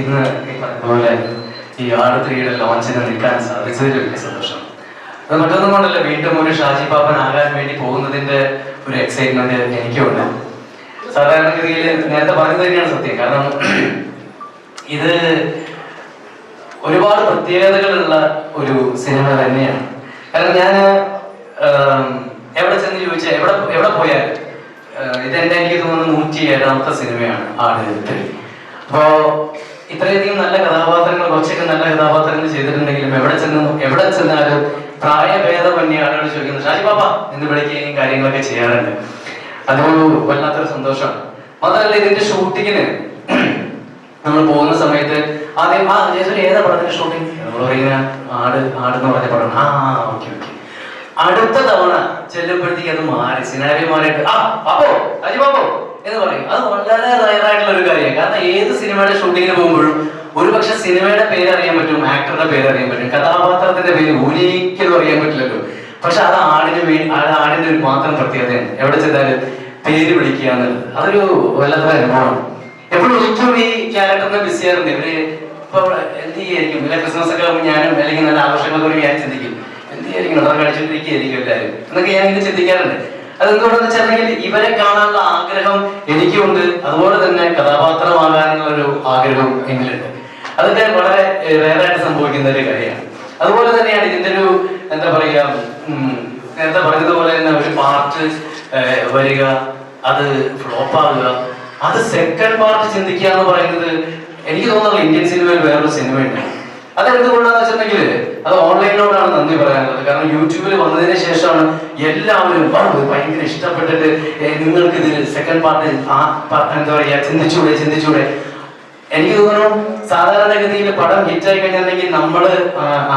ഇന്ന് ഈ ഈ ആർ ത്രീയുടെ ലോഞ്ചിന് നിൽക്കാൻ സാധിച്ചതിൽ വലിയ സന്തോഷം. അത് മറ്റൊന്നും കൊണ്ടല്ല വീണ്ടും ഒരു ഷാജി പാപ്പൻ ആകാൻ വേണ്ടി പോകുന്നതിന്റെ ഒരു എക്സൈറ്റ്മെന്റ് എനിക്കുണ്ട് സാധാരണഗതിയിൽ നേരത്തെ പറഞ്ഞത് തന്നെയാണ് സത്യം. കാരണം ഇത് ഒരുപാട് പ്രത്യേകതകളുള്ള ഒരു സിനിമ തന്നെയാണ്. കാരണം ഞാൻ എവിടെ ചെന്ന് ചോദിച്ചാൽ എവിടെ എവിടെ പോയാൽ ഇതെന്റെ എനിക്ക് തോന്നുന്നു നൂറ്റി ഏഴാമത്തെ സിനിമയാണ് ആട് ത്രീ അപ്പോ ഇത്രയധികം നല്ല കഥാപാത്രങ്ങൾ കുറച്ചൊക്കെ നല്ല കഥാപാത്രങ്ങൾ ചെയ്തിട്ടുണ്ടെങ്കിലും എവിടെ ചെന്ന് എവിടെ ചെന്നാലും പ്രായഭേദമന്യ ആളുകൾ ചോദിക്കുന്നത് ഷാജി പാപ്പ എന്ന് വിളിക്കുകയും കാര്യങ്ങളൊക്കെ ചെയ്യാറുണ്ട്. അതൊരു വല്ലാത്തൊരു സന്തോഷമാണ്. മാത്രമല്ല ഇതിന്റെ ഷൂട്ടിങ്ങിന് നമ്മൾ പോകുന്ന സമയത്ത് ആദ്യം ആ ജയസൂരി ഏതാ പടത്തിന്റെ ഷൂട്ടിംഗ് നമ്മൾ പറയുന്ന ആട് ആട് എന്ന് പറഞ്ഞ പടം ആ ഓക്കെ ഓക്കെ. അടുത്ത തവണ ചെല്ലുമ്പോഴത്തേക്ക് അത് മാറി. സിനാരി മാറിയിട്ട് ആ പാപ്പോ അജി പാപ്പോ എന്ന് പറയും. അത് വളരെ റയറായിട്ടുള്ള ഒരു കാര്യമാണ്. കാരണം ഏത് സിനിമയുടെ ഷൂട്ടിങ്ങിന് പോകുമ്പോഴും ഒരുപക്ഷെ സിനിമയുടെ പേര് അറിയാൻ പറ്റും ആക്ടറുടെ പേര് അറിയാൻ പറ്റും കഥാപാത്രത്തിന്റെ പേര് ഒരിക്കലും അറിയാൻ പറ്റില്ലല്ലോ. പക്ഷെ അത് ആടിന് വേണ്ടി ആടിന്റെ ഒരു മാത്രം പ്രത്യേകതയാണ് എവിടെ ചെന്നാലും പേര് വിളിക്കുക എന്നുള്ളത്. അതൊരു വല്ലാത്ത അനുഭവമാണ്. എപ്പോഴും ഏറ്റവും ഈ ക്യാരക്ടറിനെ ചെയ്യാറുണ്ട്. ഇവർ ഇപ്പൊ എന്ത് ചെയ്യായിരിക്കും? ഇല്ല ക്രിസ്മസ് ഒക്കെ ആകുമ്പോൾ ഞാനും അല്ലെങ്കിൽ നല്ല ആഘോഷങ്ങളൊക്കെ ഞാൻ ചിന്തിക്കും. എന്ത് ചെയ്യായിരിക്കും? അവിടെ കളിച്ചോണ്ടിരിക്കുകയായിരിക്കും എല്ലാവരും. എന്നൊക്കെ ഞാൻ ഇങ്ങനെ ചിന്തിക്കാറുണ്ട്. അതെന്തുകൊണ്ടെന്ന് വെച്ചിട്ടുണ്ടെങ്കിൽ ഇവരെ കാണാനുള്ള ആഗ്രഹം എനിക്കുണ്ട്. അതുപോലെ തന്നെ കഥാപാത്രമാകാനുള്ള ഒരു ആഗ്രഹം എന്നിലുണ്ട് അതൊക്കെ വളരെ റേറായിട്ട് സംഭവിക്കുന്ന ഒരു കാര്യമാണ്. അതുപോലെ തന്നെയാണ് ഇതിന്റെ ഒരു എന്താ പറയാ നേരത്തെ പറഞ്ഞതുപോലെ തന്നെ ഒരു പാർട്ട് വരിക അത് ഫ്ലോപ്പ് ആകുക. അത് സെക്കൻഡ് പാർട്ട് ചിന്തിക്കുക എന്ന് പറയുന്നത് എനിക്ക് തോന്നുന്നു ഇന്ത്യൻ സിനിമയിൽ വേറൊരു സിനിമയുണ്ട്. അത് എന്തുകൊണ്ടാന്ന് വെച്ചിട്ടുണ്ടെങ്കിൽ അത് ഓൺലൈനിനോടാണ് നന്ദി പറയാനുള്ളത്. കാരണം യൂട്യൂബിൽ വന്നതിന് ശേഷമാണ് എല്ലാവരും ഭയങ്കര ഇഷ്ടപ്പെട്ടിട്ട് നിങ്ങൾക്ക് ഇതിൽ സെക്കൻഡ് പാർട്ട് എന്താ പറയുക ചിന്തിച്ചൂടെ ചിന്തിച്ചൂടെ. എനിക്ക് തോന്നുന്നു സാധാരണഗതിയിൽ പടം ഹിറ്റായി കഴിഞ്ഞിട്ടുണ്ടെങ്കിൽ നമ്മൾ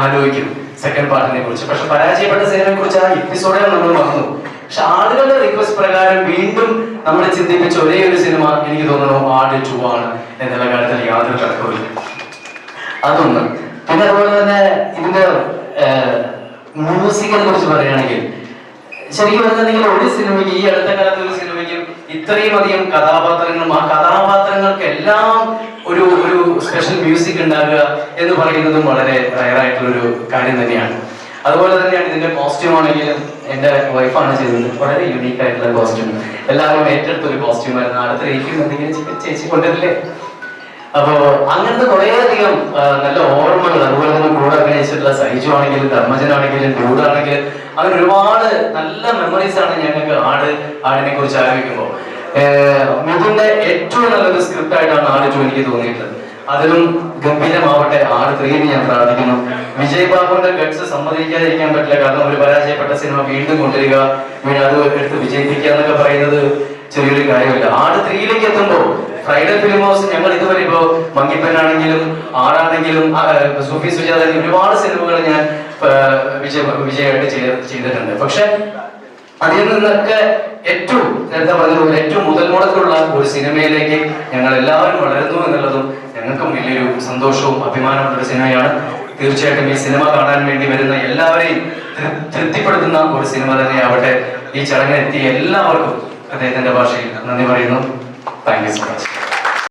ആലോചിക്കും സെക്കൻഡ് പാർട്ടിനെ കുറിച്ച്. പക്ഷെ പരാജയപ്പെട്ട സിനിമയെ കുറിച്ച് ആ എപ്പിസോഡേ നമ്മൾ മറന്നു പക്ഷെ ആളുകളുടെ റിക്വസ്റ്റ് പ്രകാരം വീണ്ടും നമ്മൾ ചിന്തിപ്പിച്ച ഒരേ ഒരു സിനിമ എനിക്ക് തോന്നുന്നു ആട് ടു ആണ് എന്നുള്ള കാര്യത്തിൽ യാതൊരു തർക്കവുമില്ല അതൊന്ന്. പിന്നെ അതുപോലെ തന്നെ ഇതിന്റെ മ്യൂസിക്കിനെ കുറിച്ച് പറയുകയാണെങ്കിൽ ശരിക്കും പറഞ്ഞിട്ടുണ്ടെങ്കിൽ ഒരു സിനിമയ്ക്ക് ഈ അടുത്ത കാലത്ത് ഒരു സിനിമയ്ക്കും ഇത്രയും അധികം കഥാപാത്രങ്ങളും ആ കഥാപാത്രങ്ങൾക്കെല്ലാം ഒരു ഒരു സ്പെഷ്യൽ മ്യൂസിക് ഉണ്ടാകുക എന്ന് പറയുന്നതും വളരെ റയറായിട്ടുള്ളൊരു കാര്യം തന്നെയാണ്. അതുപോലെ തന്നെയാണ് ഇതിന്റെ കോസ്റ്റ്യൂം ആണെങ്കിലും എന്റെ വൈഫാണ് ചെയ്തത്. വളരെ യുണീക്ക് ആയിട്ടുള്ള കോസ്റ്റ്യൂം എല്ലാവരും ഏറ്റെടുത്ത ഒരു കോസ്റ്റ്യൂം ആയിരുന്നു. അടുത്ത എന്തെങ്കിലും ചേച്ചി കൊണ്ടുവരില്ലേ? അപ്പോ അങ്ങനത്തെ കുറേയധികം നല്ല ഓർമ്മകൾ അതുപോലെ തന്നെ കൂടെ അഭിനയിച്ചിട്ടുള്ള സൈജു ആണെങ്കിലും ധർമ്മജനാണെങ്കിലും കൂടാണെങ്കിലും അങ്ങനെ ഒരുപാട് നല്ല മെമ്മറീസ് ആണ് ഞങ്ങൾക്ക് ആട് ആടിനെ കുറിച്ച് ആലോചിക്കുമ്പോൾ. മിഥുന്റെ ഏറ്റവും നല്ലൊരു സ്ക്രിപ്റ്റ് ആയിട്ടാണ് ആട് ടു എനിക്ക് തോന്നിയിട്ടുള്ളത്. അതിലും ഗംഭീരമാവട്ടെ ആട് ത്രീന് ഞാൻ പ്രാർത്ഥിക്കുന്നു. വിജയ് ബാബുവിന്റെ ഗഡ്സ് സമ്മതിക്കാതിരിക്കാൻ പറ്റില്ല. കാരണം ഒരു പരാജയപ്പെട്ട സിനിമ വീണ്ടും കൊണ്ടുവരിക. അത് എടുത്ത് വിജയിപ്പിക്കുക എന്നൊക്കെ പറയുന്നത് ചെറിയൊരു കാര്യമില്ല. ആട് ത്രീയിലേക്ക് എത്തുമ്പോൾ ഫ്രൈഡേ ഫിലിം ഹൗസ് ഞങ്ങൾ ഇതുവരെ ഇപ്പോ മങ്ങിപ്പനാണെങ്കിലും ആടാണെങ്കിലും സുഫി സുജാത ഒരുപാട് സിനിമകൾ ഞാൻ വിജയ വിജയമായിട്ട് ചെയ്ത് ചെയ്തിട്ടുണ്ട്. പക്ഷെ അതിൽ നിന്നൊക്കെ ഏറ്റവും നേരത്തെ പറഞ്ഞതുപോലെ ഏറ്റവും മുതൽ മുടക്കുള്ള ഒരു സിനിമയിലേക്ക് ഞങ്ങൾ എല്ലാവരും വളരുന്നു എന്നുള്ളതും ഞങ്ങൾക്കും വലിയൊരു സന്തോഷവും അഭിമാനമുള്ള ഒരു സിനിമയാണ്. തീർച്ചയായിട്ടും ഈ സിനിമ കാണാൻ വേണ്ടി വരുന്ന എല്ലാവരെയും തൃപ്തിപ്പെടുത്തുന്ന ഒരു സിനിമ തന്നെയാവട്ടെ ഈ ചടങ്ങിനെത്തിയ എല്ലാവർക്കും അദ്ദേഹത്തിന്റെ ഭാഷയിൽ നന്ദി പറയുന്നു. Thank you so much.